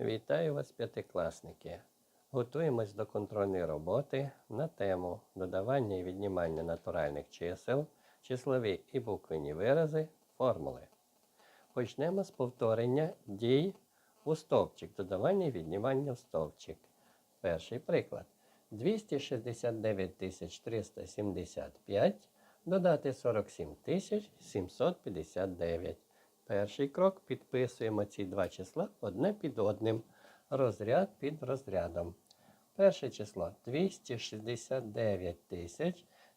Вітаю вас, п'ятикласники! Готуємось до контрольної роботи на тему додавання і віднімання натуральних чисел, числові і буквені вирази, формули. Почнемо з повторення дій у стовпчик, додавання і віднімання в стовпчик. Перший приклад. 269 375 додати 47 759. Перший крок підписуємо ці два числа одне під одним, розряд під розрядом. Перше число 269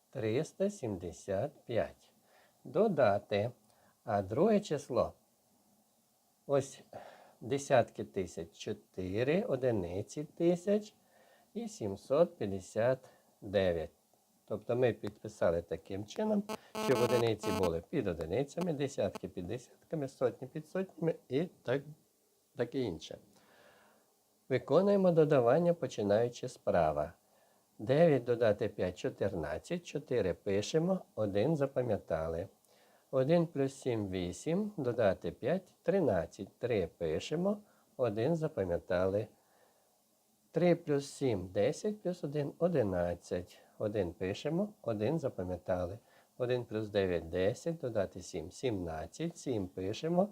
375. Додати. А друге число ось десятки тисяч 4, одиниці тисяч і 759. Тобто ми підписали таким чином, щоб одиниці були під одиницями, десятки під десятками, сотні під сотнями і так, таке інше. Виконуємо додавання, починаючи справа. 9 додати 5 14, 4 пишемо, 1 запам'ятали. 1 плюс 7 8, додати 5 13, 3 пишемо, 1 запам'ятали. 3 плюс 7 10 плюс 1 11. 1 пишемо, 1 запам'ятали. 1 плюс 9 10, додати 7 17, 7 пишемо,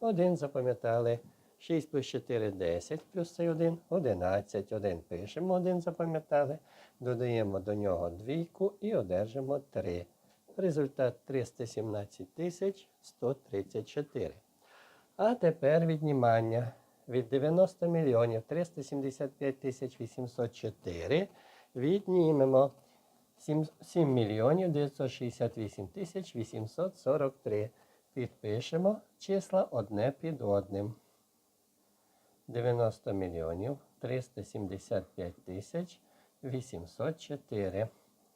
1 запам'ятали. 6 плюс 4 10, плюс цей 1 11. 1 пишемо, 1 запам'ятали. Додаємо до нього двійку і одержимо 3. Результат 317 тисяч 134. А тепер віднімання від 90 мільйонів 375 тисяч 804 віднімемо 7, 7 мільйонів 968 тисяч 843. Підпишемо числа одне під одним. 90 мільйонів 375 тисяч 804.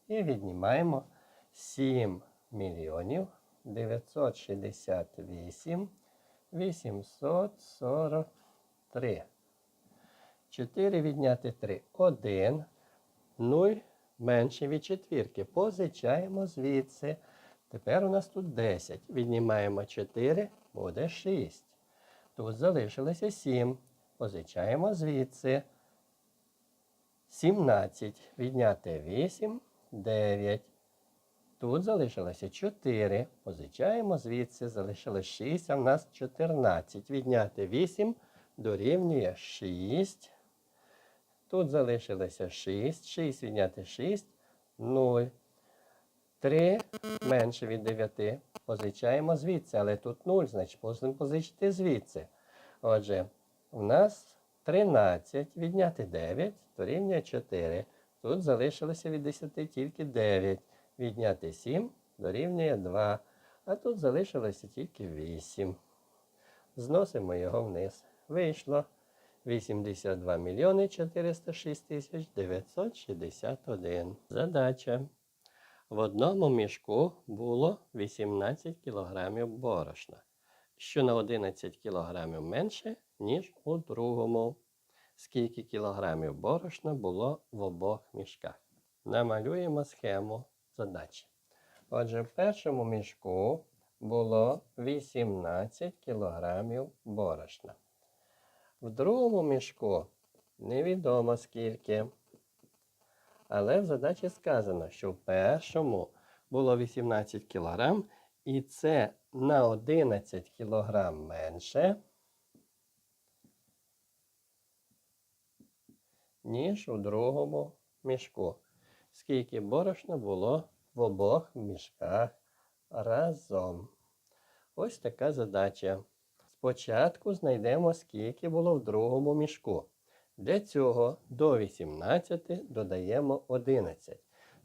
І віднімаємо 7 мільйонів 968 843. 4 відняти 3. 1. 0 менше від четвірки. Позичаємо звідси. Тепер у нас тут 10. Віднімаємо 4, буде 6. Тут залишилося 7. Позичаємо звідси. 17. Відняти 8, 9. Тут залишилося 4. Позичаємо звідси. Залишилось 6, а в нас 14. Відняти 8 дорівнює 6. Тут залишилося 6. 6 відняти 6. 0. 3 менше від 9. Позичаємо звідси, але тут 0, значить можемо позичити звідси. Отже, у нас 13 відняти 9 дорівнює 4. Тут залишилося від 10 тільки 9. Відняти 7 дорівнює 2. А тут залишилося тільки 8. Зносимо його вниз. Вийшло 82 мільйони 406 тисяч 961. Задача. В одному мішку було 18 кілограмів борошна, що на 11 кілограмів менше, ніж у другому. Скільки кілограмів борошна було в обох мішках? Намалюємо схему задачі. Отже, в першому мішку було 18 кілограмів борошна. В другому мішку невідомо скільки. Але в задачі сказано, що в першому було 18 кг, і це на 11 кг менше, ніж у другому мішку. Скільки борошна було в обох мішках разом. Ось така задача. Спочатку знайдемо, скільки було в другому мішку. Для цього до 18 додаємо 11.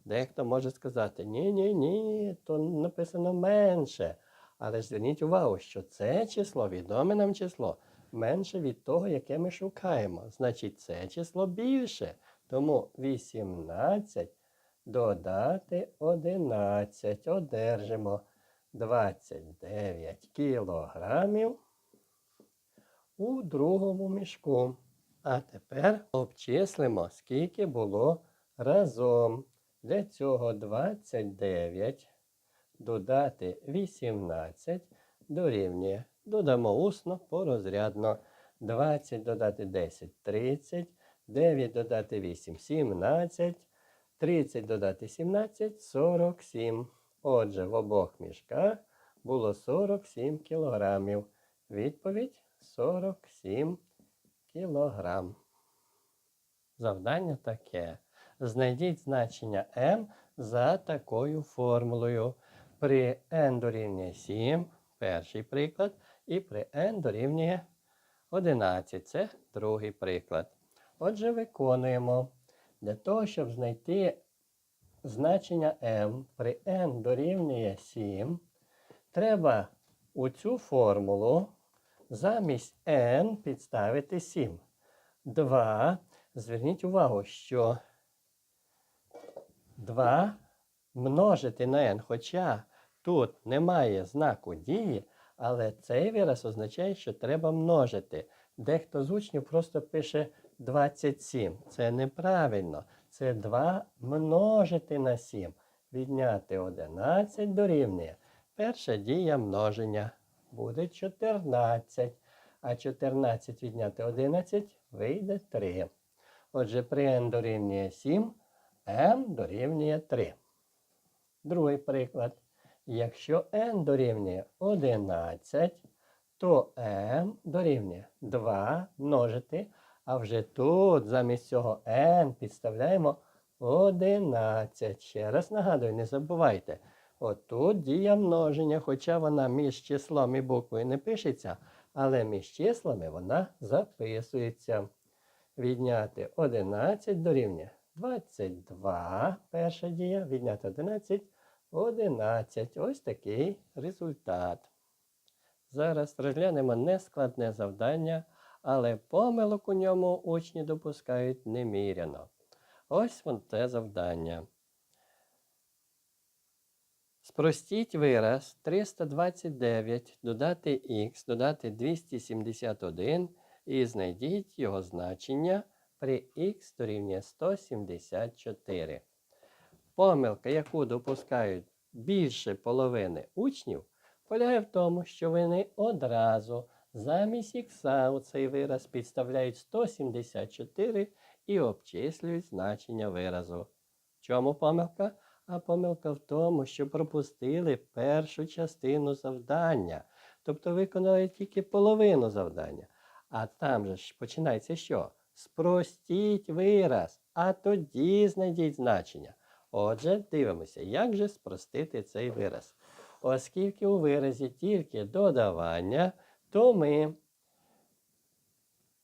Дехто може сказати, ні-ні, ні, то написано менше. Але зверніть увагу, що це число, відоме нам число, менше від того, яке ми шукаємо. Значить, це число більше. Тому 18 додати 11. Одержимо 29 кілограмів у другому мішку. А тепер обчислимо, скільки було разом. Для цього 29 додати 18 дорівнює. Додамо усно порозрядно. 20 додати 10 30, 9 додати 8 17, 30 додати 17 47. Отже, в обох мішках було 47 кілограмів. Відповідь 47 кілограм. Завдання таке. Знайдіть значення m за такою формулою. При n дорівнює 7, перший приклад, і при n дорівнює 11. Це другий приклад. Отже, виконуємо. Для того, щоб знайти значення m при n дорівнює 7, треба у цю формулу замість n підставити 7. 2. Зверніть увагу, що 2 множити на n, хоча тут немає знаку дії, але цей вираз означає, що треба множити. Дехто з учнів просто пише 27. Це неправильно. Це 2 множити на 7. Відняти 11 дорівнює. Перша дія множення буде 14. А 14 відняти 11 вийде 3. Отже, при n дорівнює 7, m дорівнює 3. Другий приклад. Якщо n дорівнює 11, то m дорівнює 2 множити, а вже тут замість цього n підставляємо 11. Ще раз нагадую, не забувайте. Отут дія множення, хоча вона між числом і буквою не пишеться, але між числами вона записується. Відняти 11 дорівнює 22. Перша дія. Відняти 11 11. Ось такий результат. Зараз розглянемо нескладне завдання, але помилок у ньому учні допускають неміряно. Ось вон те завдання. Спростіть вираз 329 додати х, додати 271 і знайдіть його значення при х дорівнює 174. Помилка, яку допускають більше половини учнів, полягає в тому, що вони одразу замість х у цей вираз підставляють 174 і обчислюють значення виразу. Чому помилка? А помилка в тому, що пропустили першу частину завдання. Тобто виконали тільки половину завдання. А там же ж починається що? Спростіть вираз, а тоді знайдіть значення. Отже, дивимося, як же спростити цей вираз. Оскільки у виразі тільки додавання, то ми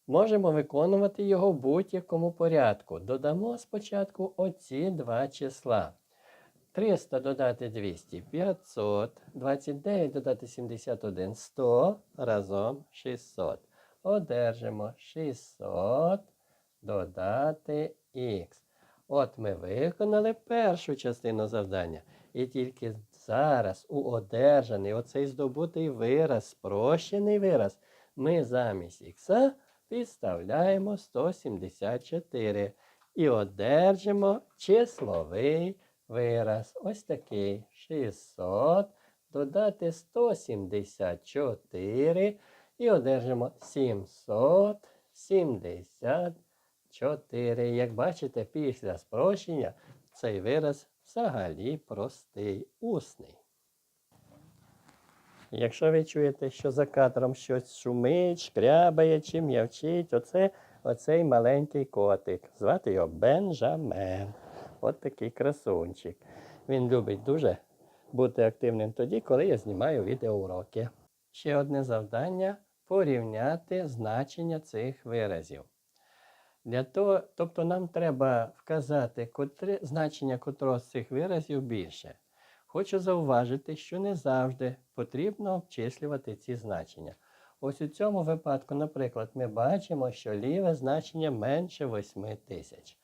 можемо виконувати його в будь-якому порядку. Додамо спочатку оці два числа. 300 додати 200 500, 29 додати 71 100, разом 600. Одержимо 600 додати х. От ми виконали першу частину завдання. І тільки зараз у одержаний оцей здобутий вираз, спрощений вираз, ми замість х підставляємо 174 і одержимо числовий вираз. Ось такий 600 додати 174 і одержимо 774. Як бачите, після спрощення цей вираз взагалі простий усний. Якщо ви чуєте, що за кадром щось шумить, шкрябає чи м'явчить, оце оцей маленький котик. Звати його Бенджамен. От такий красунчик. Він любить дуже бути активним тоді, коли я знімаю відеоуроки. Ще одне завдання порівняти значення цих виразів. Для того, тобто нам треба вказати котре, значення котрого з цих виразів більше. Хочу зауважити, що не завжди потрібно обчислювати ці значення. Ось у цьому випадку, наприклад, ми бачимо, що ліве значення менше 8 тисяч.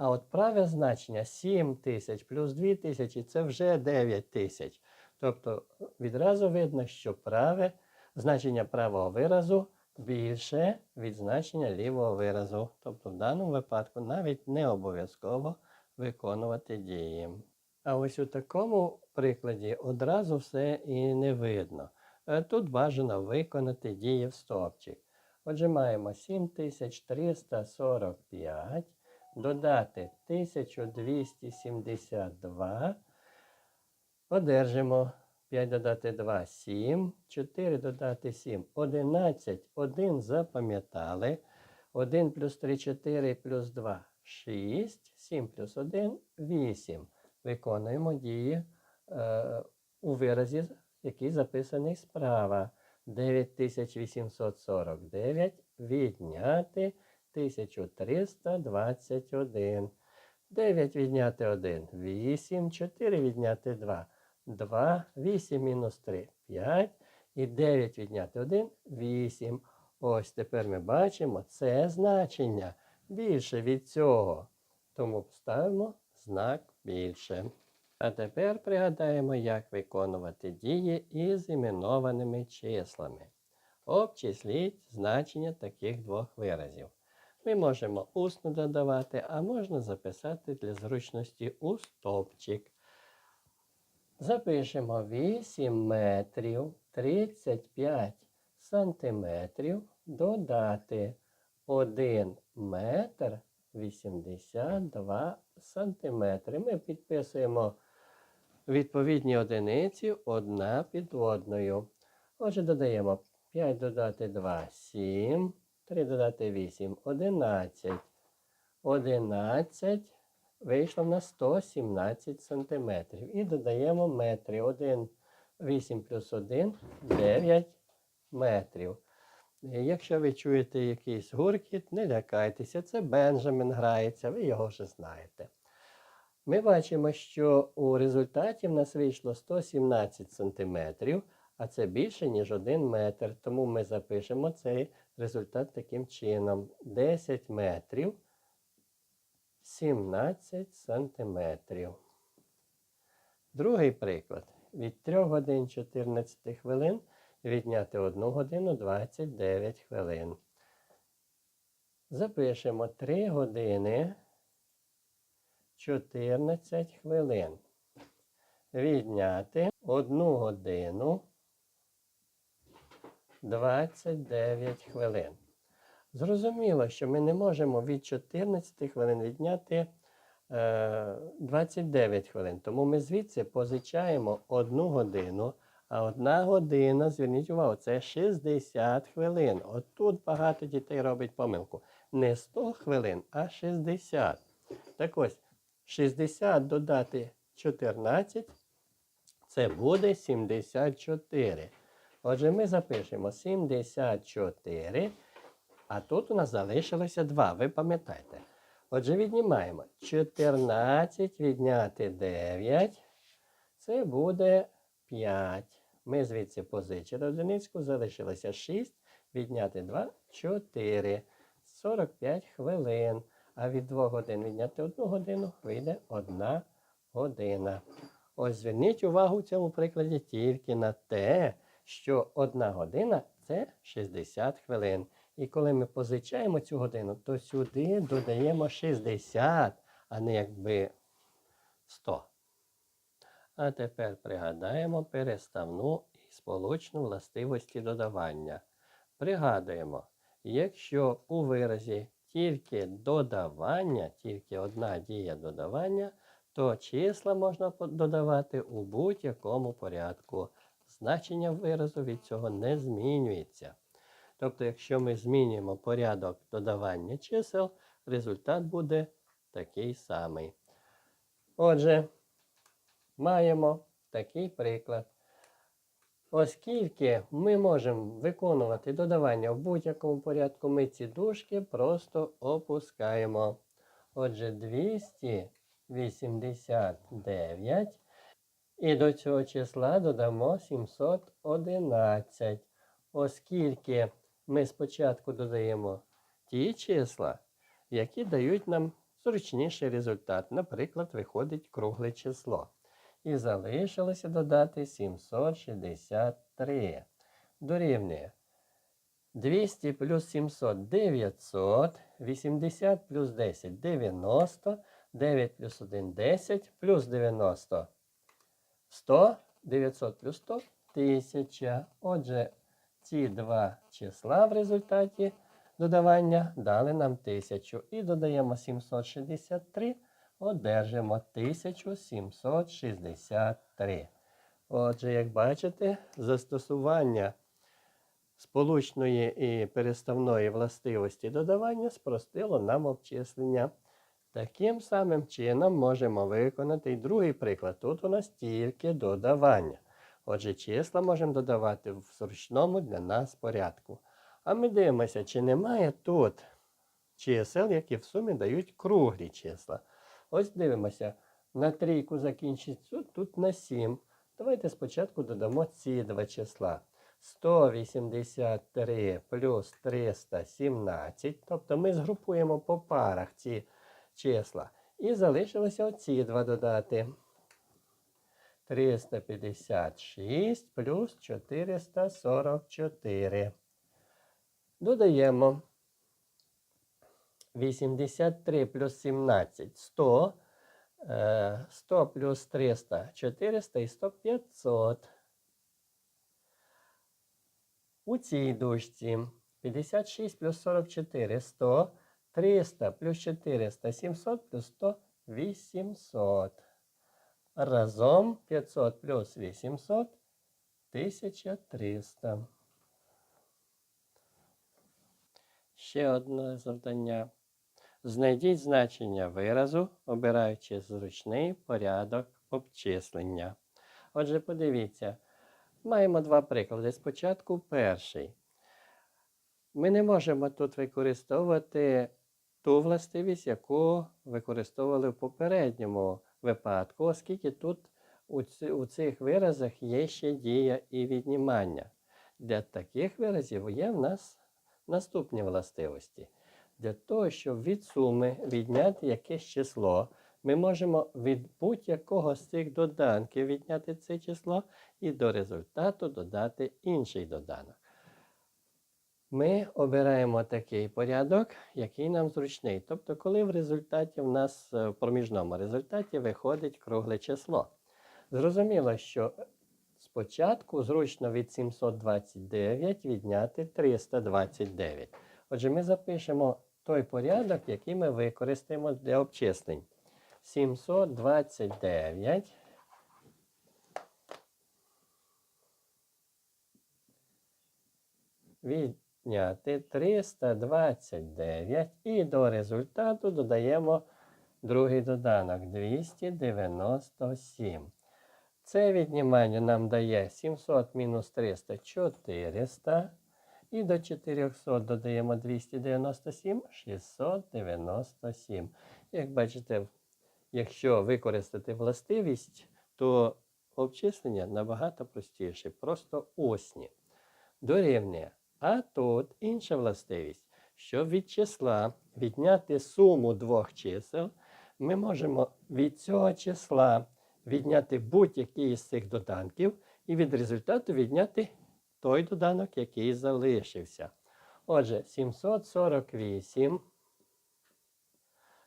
А от праве значення 7 тисяч плюс 2 тисячі це вже 9 тисяч. Тобто відразу видно, що праве значення правого виразу більше від значення лівого виразу. Тобто в даному випадку навіть не обов'язково виконувати дії. А ось у такому прикладі одразу все і не видно. Е, Тут бажано виконати дії в стовпчик. Отже, маємо 7345, додати 1272, одержимо. 5 додати 2 7, 4 додати 7 11, 1 запам'ятали, 1 плюс 3 4 плюс 2 6, 7 плюс 1 8. Виконуємо дії е, у виразі, який записаний справа. 9849 відняти 1321. 9 відняти 1 8, 4 відняти 2 2, 8 мінус 3 5 і 9 відняти 1 8. Ось тепер ми бачимо це значення більше від цього. Тому ставимо знак більше. А тепер пригадаємо, як виконувати дії із іменованими числами. Обчисліть значення таких двох виразів. Ми можемо усно додавати, а можна записати для зручності у стовпчик. Запишемо 8 метрів 35 сантиметрів додати 1 метр 82 сантиметри. Ми підписуємо відповідні одиниці одна під одною. Отже, додаємо 5 додати 2 7, 3 додати 8 11. 11 вийшло на 117 сантиметрів. І додаємо метри. 1, 8 плюс 1 9 метрів. Якщо ви чуєте якийсь гуркіт, не лякайтеся, це Бенджамін грається, ви його вже знаєте. Ми бачимо, що у результаті в нас вийшло 117 см, а це більше, ніж 1 метр. Тому ми запишемо цей результат таким чином: 10 метрів 17 сантиметрів. Другий приклад. Від 3 годин 14 хвилин відняти 1 годину 29 хвилин. Запишемо 3 години 14 хвилин. Відняти 1 годину 29 хвилин. Зрозуміло, що ми не можемо від 14 хвилин відняти е, 29 хвилин. Тому ми звідси позичаємо 1 годину. А одна година, зверніть увагу, це 60 хвилин. От тут багато дітей робить помилку. Не 100 хвилин, а 60. Так ось, 60 додати 14, це буде 74. Отже, ми запишемо 74. А тут у нас залишилося 2. Ви пам'ятаєте. Отже, віднімаємо 14 відняти 9. Це буде 5. Ми звідси позичили одиницьку, залишилося 6, відняти 2, 4, 45 хвилин. А від 2 годин відняти 1 годину вийде 1 година. Ось зверніть увагу в цьому прикладі тільки на те, що 1 година це 60 хвилин. І коли ми позичаємо цю годину, то сюди додаємо 60, а не якби 100. А тепер пригадаємо переставну і сполучну властивості додавання. Пригадуємо, якщо у виразі тільки додавання, тільки одна дія додавання, то числа можна додавати у будь-якому порядку. Значення виразу від цього не змінюється. Тобто, якщо ми змінюємо порядок додавання чисел, результат буде такий самий. Отже, маємо такий приклад. Оскільки ми можемо виконувати додавання в будь-якому порядку, ми ці дужки просто опускаємо. Отже, 289. І до цього числа додамо 711. Оскільки ми спочатку додаємо ті числа, які дають нам зручніший результат. Наприклад, виходить кругле число. І залишилося додати 763. Дорівнює 200 плюс 700 900, 80 плюс 10 90, 9 плюс 1 10, плюс 90 100, 900 плюс 100 1000. Отже, ці два числа в результаті додавання дали нам 1000. І додаємо 763, одержимо 1763. Отже, як бачите, застосування сполучної і переставної властивості додавання спростило нам обчислення. Таким самим чином можемо виконати і другий приклад. Тут у нас тільки додавання. Отже, числа можемо додавати в зручному для нас порядку. А ми дивимося, чи немає тут чисел, які в сумі дають круглі числа. Ось дивимося, на трійку закінчиться тут на 7. Давайте спочатку додамо ці два числа. 183 плюс 317. Тобто ми згрупуємо по парах ці числа. І залишилося оці два додати. 356 плюс 444. Додаємо 83 плюс 17 100. Е, 100 плюс 300 400 і 100 500. У цій дужці 56 плюс 44 100. 300 плюс 400 700 плюс 100 800. Разом 500 плюс 800 1300. Ще одне завдання. Знайдіть значення виразу, обираючи зручний порядок обчислення. Отже, подивіться, маємо два приклади. Спочатку перший. Ми не можемо тут використовувати ту властивість, яку використовували в попередньому випадку, оскільки тут у, цих виразах є ще дія і віднімання. Для таких виразів є в нас наступні властивості. Для того, щоб від суми відняти якесь число, ми можемо від будь-якого з цих доданків відняти це число і до результату додати інший доданок. Ми обираємо такий порядок, який нам зручний. Тобто, коли в результаті в нас е, в проміжному результаті виходить кругле число. Зрозуміло, що спочатку зручно від 729 відняти 329. Отже, ми запишемо той порядок, який ми використаємо для обчислень. 729 відняти 329 і до результату додаємо другий доданок 297. Це віднімання нам дає 700 мінус 300 400. І до 400 додаємо 297, 697. Як бачите, якщо використати властивість, то обчислення набагато простіше, просто осні. Дорівнює. А тут інша властивість. Щоб від числа відняти суму двох чисел, ми можемо від цього числа відняти будь-який із цих доданків і від результату відняти той доданок, який залишився. Отже, 748.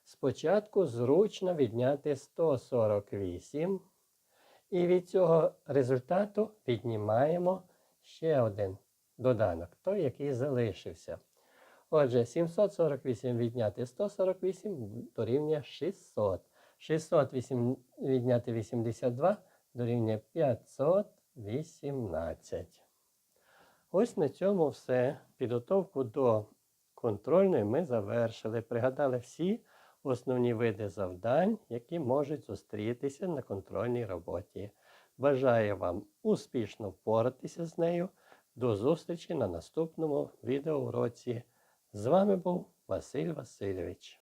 Спочатку зручно відняти 148. І від цього результату віднімаємо ще один доданок, той, який залишився. Отже, 748 відняти 148 дорівнює 600. 608 відняти 82 дорівнює 518. Ось на цьому все. Підготовку до контрольної ми завершили. Пригадали всі основні види завдань, які можуть зустрітися на контрольній роботі. Бажаю вам успішно впоратися з нею. До зустрічі на наступному відеоуроці. З вами був Василь Васильович.